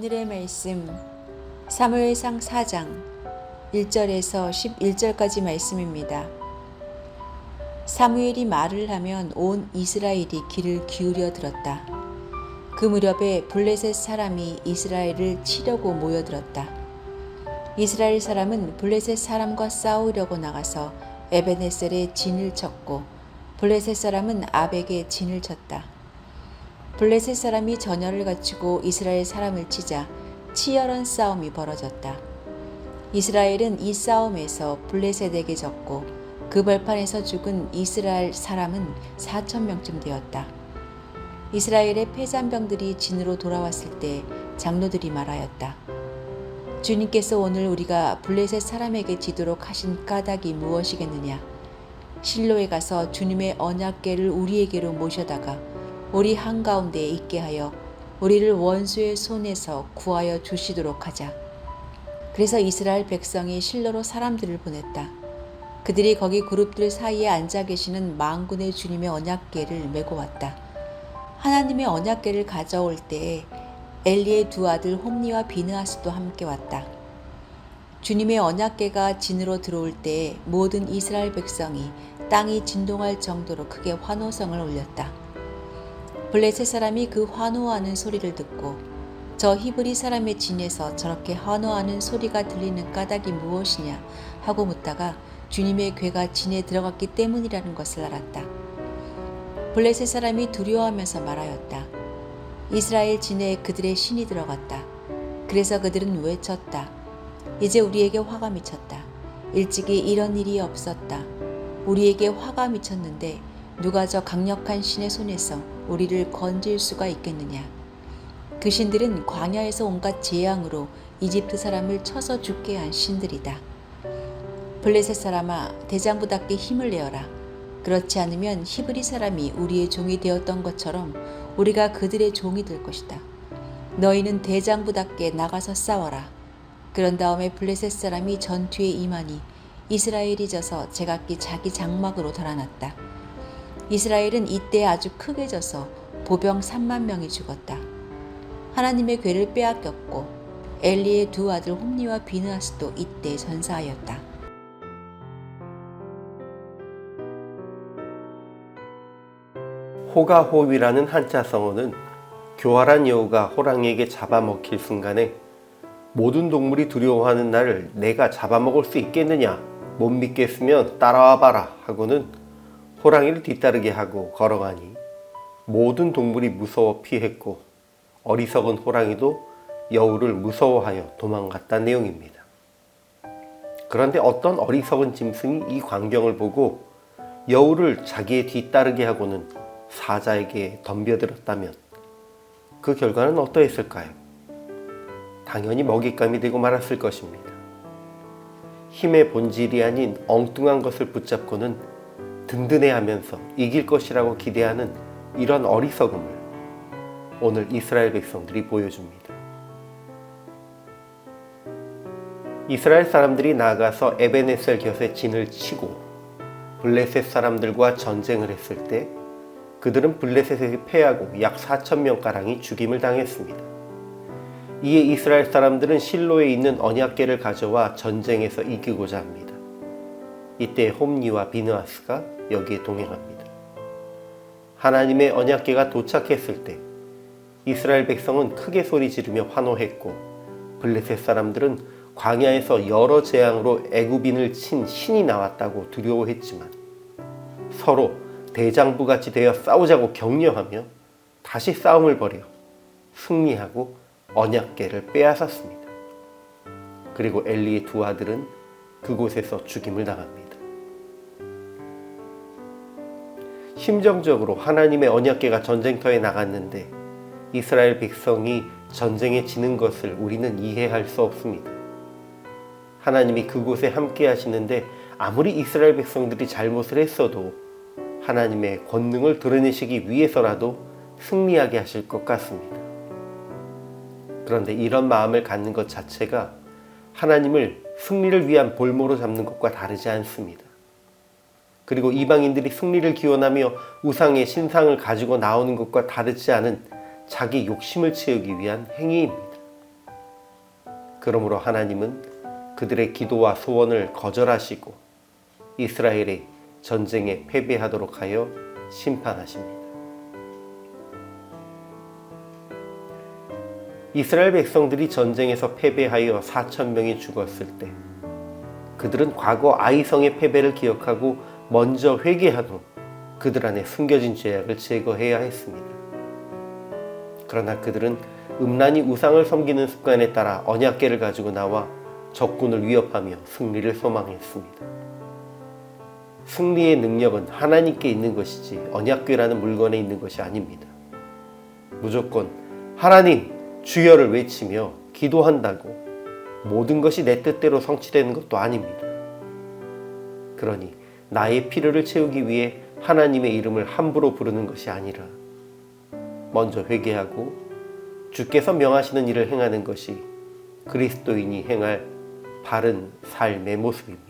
오늘의 말씀 사무엘상 4장 1절에서 11절까지 말씀입니다. 사무엘이 말을 하면 온 이스라엘이 귀를 기울여 들었다. 그 무렵에 블레셋 사람이 이스라엘을 치려고 모여들었다. 이스라엘 사람은 블레셋 사람과 싸우려고 나가서 에베네셀에 진을 쳤고 블레셋 사람은 아벡에 진을 쳤다. 블레셋 사람이 전열을 갖추고 이스라엘 사람을 치자 치열한 싸움이 벌어졌다. 이스라엘은 이 싸움에서 블레셋에게 졌고 그 벌판에서 죽은 이스라엘 사람은 4천 명쯤 되었다. 이스라엘의 패잔병들이 진으로 돌아왔을 때 장로들이 말하였다. 주님께서 오늘 우리가 블레셋 사람에게 지도록 하신 까닭이 무엇이겠느냐? 실로에 가서 주님의 언약궤를 우리에게로 모셔다가 우리 한가운데에 있게 하여 우리를 원수의 손에서 구하여 주시도록 하자. 그래서 이스라엘 백성이 실로로 사람들을 보냈다. 그들이 거기 그룹들 사이에 앉아 계시는 망군의 주님의 언약궤를 메고 왔다. 하나님의 언약궤를 가져올 때에 엘리의 두 아들 홈니와 비느하스도 함께 왔다. 주님의 언약궤가 진으로 들어올 때에 모든 이스라엘 백성이 땅이 진동할 정도로 크게 환호성을 올렸다. 블레셋 사람이 그 환호하는 소리를 듣고 저 히브리 사람의 진에서 저렇게 환호하는 소리가 들리는 까닭이 무엇이냐 하고 묻다가 주님의 괴가 진에 들어갔기 때문이라는 것을 알았다. 블레셋 사람이 두려워하면서 말하였다. 이스라엘 진에 그들의 신이 들어갔다. 그래서 그들은 외쳤다. 이제 우리에게 화가 미쳤다. 일찍이 이런 일이 없었다. 우리에게 화가 미쳤는데 누가 저 강력한 신의 손에서 우리를 건질 수가 있겠느냐. 그 신들은 광야에서 온갖 재앙으로 이집트 사람을 쳐서 죽게 한 신들이다. 블레셋 사람아 대장부답게 힘을 내어라. 그렇지 않으면 히브리 사람이 우리의 종이 되었던 것처럼 우리가 그들의 종이 될 것이다. 너희는 대장부답게 나가서 싸워라. 그런 다음에 블레셋 사람이 전투에 임하니 이스라엘이 져서 제각기 자기 장막으로 달아났다. 이스라엘은 이때 아주 크게 져서 보병 3만 명이 죽었다. 하나님의 괴를 빼앗겼고 엘리의 두 아들 홈니와 비느하스도 이때 전사하였다. 호가호위라는 한자 성어는 교활한 여우가 호랑이에게 잡아먹힐 순간에 모든 동물이 두려워하는 나를 내가 잡아먹을 수 있겠느냐 못 믿겠으면 따라와 봐라 하고는 호랑이를 뒤따르게 하고 걸어가니 모든 동물이 무서워 피했고 어리석은 호랑이도 여우를 무서워하여 도망갔다는 내용입니다. 그런데 어떤 어리석은 짐승이 이 광경을 보고 여우를 자기의 뒤따르게 하고는 사자에게 덤벼들었다면 그 결과는 어떠했을까요? 당연히 먹잇감이 되고 말았을 것입니다. 힘의 본질이 아닌 엉뚱한 것을 붙잡고는 든든해하면서 이길 것이라고 기대하는 이런 어리석음을 오늘 이스라엘 백성들이 보여줍니다. 이스라엘 사람들이 나가서 에베네셀 곁에 진을 치고 블레셋 사람들과 전쟁을 했을 때 그들은 블레셋에 패하고 약 4천 명가량이 죽임을 당했습니다. 이에 이스라엘 사람들은 실로에 있는 언약궤를 가져와 전쟁에서 이기고자 합니다. 이때 홈니와 비느하스가 여기에 동행합니다. 하나님의 언약궤가 도착했을 때 이스라엘 백성은 크게 소리 지르며 환호했고 블레셋 사람들은 광야에서 여러 재앙으로 애굽인을 친 신이 나왔다고 두려워했지만 서로 대장부 같이 되어 싸우자고 격려하며 다시 싸움을 벌여 승리하고 언약궤를 빼앗았습니다. 그리고 엘리의 두 아들은 그곳에서 죽임을 당합니다. 심정적으로 하나님의 언약궤가 전쟁터에 나갔는데 이스라엘 백성이 전쟁에 지는 것을 우리는 이해할 수 없습니다. 하나님이 그곳에 함께 하시는데 아무리 이스라엘 백성들이 잘못을 했어도 하나님의 권능을 드러내시기 위해서라도 승리하게 하실 것 같습니다. 그런데 이런 마음을 갖는 것 자체가 하나님을 승리를 위한 볼모로 잡는 것과 다르지 않습니다. 그리고 이방인들이 승리를 기원하며 우상의 신상을 가지고 나오는 것과 다르지 않은 자기 욕심을 채우기 위한 행위입니다. 그러므로 하나님은 그들의 기도와 소원을 거절하시고 이스라엘의 전쟁에 패배하도록 하여 심판하십니다. 이스라엘 백성들이 전쟁에서 패배하여 4천 명이 죽었을 때 그들은 과거 아이성의 패배를 기억하고 먼저 회개하도록 그들 안에 숨겨진 죄악을 제거해야 했습니다. 그러나 그들은 음란히 우상을 섬기는 습관에 따라 언약궤를 가지고 나와 적군을 위협하며 승리를 소망했습니다. 승리의 능력은 하나님께 있는 것이지 언약궤라는 물건에 있는 것이 아닙니다. 무조건 하나님 주여를 외치며 기도한다고 모든 것이 내 뜻대로 성취되는 것도 아닙니다. 그러니 나의 필요를 채우기 위해 하나님의 이름을 함부로 부르는 것이 아니라 먼저 회개하고 주께서 명하시는 일을 행하는 것이 그리스도인이 행할 바른 삶의 모습입니다.